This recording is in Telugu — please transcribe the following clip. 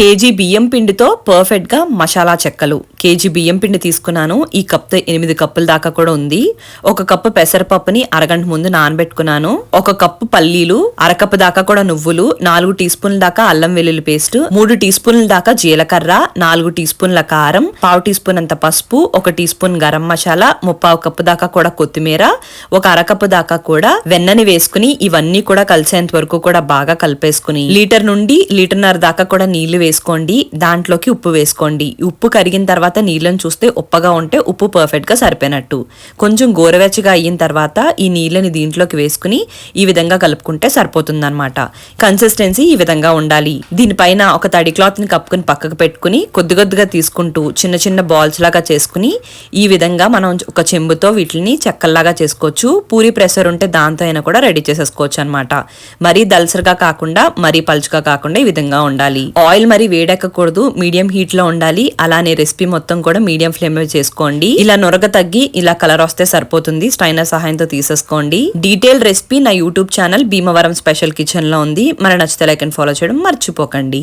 కేజీ బియ్యం పిండితో పర్ఫెక్ట్గా మసాలా చెక్కలు. కేజీ బియ్యం పిండి తీసుకున్నాను. ఈ కప్తో ఎనిమిది కప్పుల దాకా కూడా ఉంది. ఒక కప్పు పెసరపప్పుని అరగంట ముందు నానబెట్టుకున్నాను. ఒక కప్పు పల్లీలు అరకప్పు దాకా కూడా నువ్వులు నాలుగు టీ స్పూన్ల దాకా అల్లం వెల్లుల్లి పేస్ట్ మూడు టీ స్పూన్ల దాకా జీలకర్ర నాలుగు టీ స్పూన్ల కారం పావు టీ స్పూన్ అంత పసుపు ఒక టీ స్పూన్ గరం మసాలా ముప్పావు కప్పు దాకా కూడా కొత్తిమీర ఒక అరకప్పు దాకా కూడా వెన్నని వేసుకుని ఇవన్నీ కూడా కలిసేంత వరకు కూడా బాగా కలిపేసుకుని లీటర్ నుండి లీటర్న్నర దాకా కూడా నీళ్ళు వేసుకోండి దాంట్లోకి ఉప్పు వేసుకోండి. ఉప్పు కరిగిన తర్వాత నీళ్ళని చూస్తే ఉప్పగా ఉంటే ఉప్పు పర్ఫెక్ట్గా సరిపోయినట్టు. కొంచెం గోరవెచ్చగా అయిన తర్వాత ఈ నీళ్ళని దీంట్లోకి వేసుకుని ఈ విధంగా కలుపుకుంటే సరిపోతుందన్నమాట. కన్సిస్టెన్సీ ఈ విధంగా ఉండాలి. దీనిపైన ఒక తడి క్లాత్ని కప్పుకుని పక్కకు పెట్టుకుని కొద్ది కొద్దిగా తీసుకుంటూ చిన్న చిన్న బాల్స్ లాగా చేసుకుని ఈ విధంగా మనం ఒక చెంబుతో వీటిని చెక్కల్లాగా చేసుకోవచ్చు. పూరి ప్రెషర్ ఉంటే దాంతో అయినా కూడా రెడీ చేసేసుకోవచ్చు అనమాట మరీ దల్సర్గా కాకుండా మరీ పలుచగా కాకుండా ఈ విధంగా ఉండాలి. ఆయిల్ మరి వేడెక్కకూడదు మీడియం హీట్లో ఉండాలి. అలానే రెసిపీ మొత్తం కూడా మీడియం ఫ్లేమ్లో చేసుకోండి. ఇలా నొరగ తగ్గి ఇలా కలర్ వస్తే సరిపోతుంది. స్టైనర్ సహాయంతో తీసేసుకోండి. డీటెయిల్ రెసిపీ నా యూట్యూబ్ ఛానల్ భీమవరం స్పెషల్ కిచెన్లో ఉంది. మన నచ్చితే లైక్ అండ్ ఫాలో చేయడం మర్చిపోకండి.